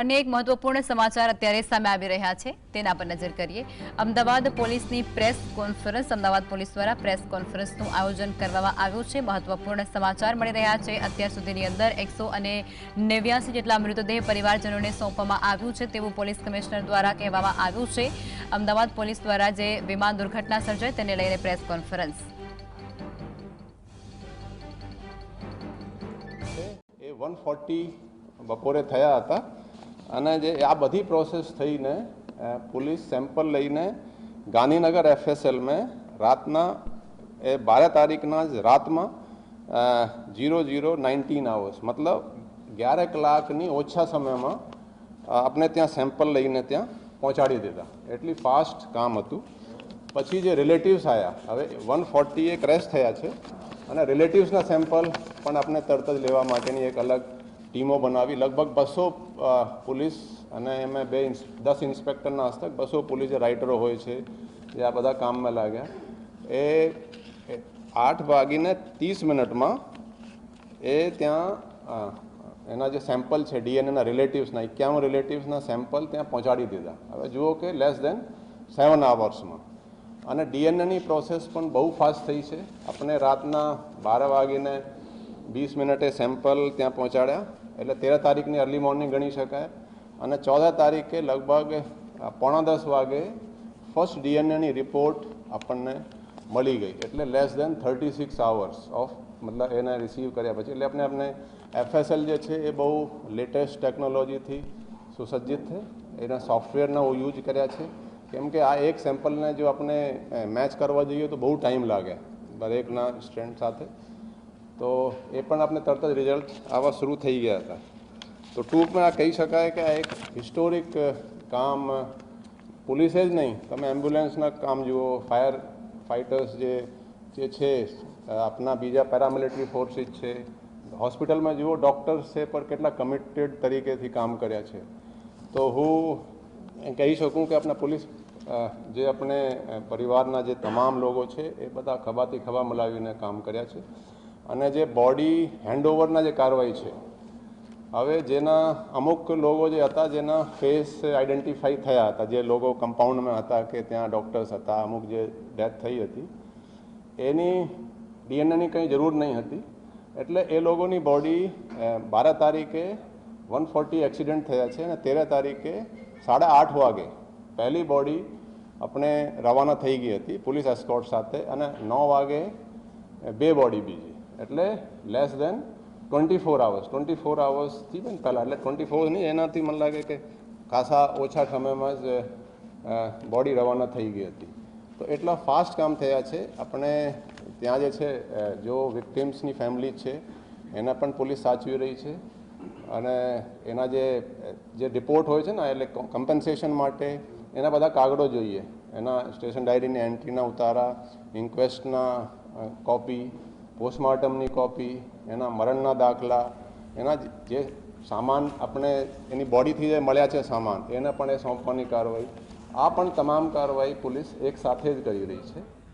અનેક મહત્વપૂર્ણ સમાચાર અત્યારે સામે આવી રહ્યા છે, તેના પર નજર કરીએ. અમદાવાદ પોલીસની પ્રેસ કોન્ફરન્સ, અમદાવાદ પોલીસ દ્વારા પ્રેસ કોન્ફરન્સનું આયોજન કરવામાં આવ્યું છે. મહત્વપૂર્ણ સમાચાર મળી રહ્યા છે. અત્યાર સુધીની અંદર એકસો અને નેવ્યાસી જેટલા મૃતદેહ પરિવારજનોને સોંપવામાં આવ્યું છે તેવું પોલીસ કમિશનર દ્વારા કહેવામાં આવ્યું છે. અમદાવાદ પોલીસ દ્વારા જે વિમાન દુર્ઘટના સર્જાઈ તેને લઈને પ્રેસ કોન્ફરન્સ. એ વન ફોર્ટી બપોરે થયા હતા. અને જે આ બધી પ્રોસેસ થઈને પોલીસ સેમ્પલ લઈને ગાંધીનગર એફએસએલમાં રાતના, એ બાર તારીખના જ રાતમાં જીરો જીરો નાઇન્ટીન આવર્સ મતલબ ગ્યારેક કલાકની ઓછા સમયમાં આપણે ત્યાં સેમ્પલ લઈને ત્યાં પહોંચાડી દીધા. એટલી ફાસ્ટ કામ હતું. પછી જે રિલેટિવ્સ આવ્યા હવે વન ફોર્ટી એ ક્રેશ થયા છે. અને રિલેટિવ્સના સેમ્પલ પણ આપણે તરત જ લેવા માટેની એક અલગ ટીમો બનાવી લગભગ બસો પોલીસ અને એમાં બે દસ ઇન્સ્પેક્ટરના હસ્તક, બસો પોલીસ રાઇટરો હોય છે, જે આ બધા કામમાં લાગ્યા. એ આઠ વાગીને ત્રીસ મિનિટમાં એ ત્યાં એના જે સેમ્પલ છે, ડીએનએના રિલેટિવ્સના એક્યાવન રિલેટિવ્સના સેમ્પલ ત્યાં પહોંચાડી દીધા. હવે જુઓ કે લેસ દેન સેવન આવર્સમાં. અને ડીએનએની પ્રોસેસ પણ બહુ ફાસ્ટ થઈ છે. આપણે રાતના બાર વાગીને વીસ મિનિટે સેમ્પલ ત્યાં પહોંચાડ્યા એટલે તેર તારીખની અર્લી મોર્નિંગ ગણી શકાય અને ચૌદ તારીખે લગભગ અ, પોણા દસ વાગે ફર્સ્ટ ડીએનએની રિપોર્ટ આપણને મળી ગઈ એટલે less than thirty six hours of મતલબ એને રિસીવ કર્યા પછી એટલે આપણે આપણે એફએસએલ જે છે એ બહુ લેટેસ્ટ ટેકનોલોજીથી સુસજ્જિત છે એના સોફ્ટવેરના યુઝ કર્યા છે કેમ કે આ એક સેમ્પલને જો આપણે મેચ કરવા જઈએ તો બહુ ટાઈમ લાગે. દરેકના સ્ટ્રેન્ડ સાથે. તો એ પણ આપણે તરત જ રિઝલ્ટ આવવા શરૂ થઈ ગયા હતા. તો ટૂંકમાં આ કહી શકાય કે આ એક હિસ્ટોરિક કામ પોલીસે જ નહીં, તમે એમ્બ્યુલન્સના કામ જુઓ ફાયર ફાઇટર્સ જે જે છે, આપના બીજા પેરામિલિટરી ફોર્સીસ છે હોસ્પિટલમાં જુઓ ડૉક્ટર્સ છે, પણ કેટલા કમિટેડ તરીકેથી કામ કર્યા છે. તો હું કહી શકું કે આપણા પોલીસ જે આપણે પરિવારના જે તમામ લોકો છે, એ બધા ખભાથી ખભા મલાવીને કામ કર્યા છે. અને જે બોડી હેન્ડઓવરના જે કાર્યવાહી છે, હવે જેના અમુક લોકો જે હતા, જેના ફેસ આઈડેન્ટિફાઈ થયા હતા, જે લોકો કમ્પાઉન્ડમાં હતા કે ત્યાં ડૉક્ટર્સ હતા, અમુક જે ડેથ થઈ હતી, એની ડીએનએની કંઈ જરૂર નહીં હતી. એટલે એ લોકોની બોડી બાર તારીખે વન ફોર્ટી એક્સિડન્ટ થયા છે અને તેર તારીખે સાડા આઠ વાગે પહેલી બોડી આપણે રવાના થઈ ગઈ હતી પોલીસ એસ્કોર્ટ સાથે અને નવ વાગે બે બોડી બીજી. એટલે less than twenty four hours twenty four આવર્સથી પણ પહેલાં. એટલે ટ્વેન્ટી ફોર નહીં એનાથી મને લાગે કે ખાસા ઓછા સમયમાં જ બોડી રવાના થઈ ગઈ હતી. તો એટલા ફાસ્ટ કામ થયા છે. આપણે ત્યાં જે છે જો વિક્ટિમ્સની ફેમિલી છે, એના પણ પોલીસ સાચવી રહી છે. અને એના જે જે રિપોર્ટ હોય છે ને, એટલે કમ્પન્સેશન માટે, એના બધા કાગળો જોઈએ. એના સ્ટેશન ડાયરીની એન્ટ્રીના ઉતારા ઇન્ક્વેસ્ટના કોપી પોસ્ટમોર્ટમની કોપી એના મરણના દાખલા, એના જ- સામાન આપણે એની બોડીથી જે મળ્યા છે સામાન, એને પણ એ સોંપવાની કાર્યવાહી. આ પણ તમામ કાર્યવાહી પોલીસ એક સાથે જ કરી રહી છે.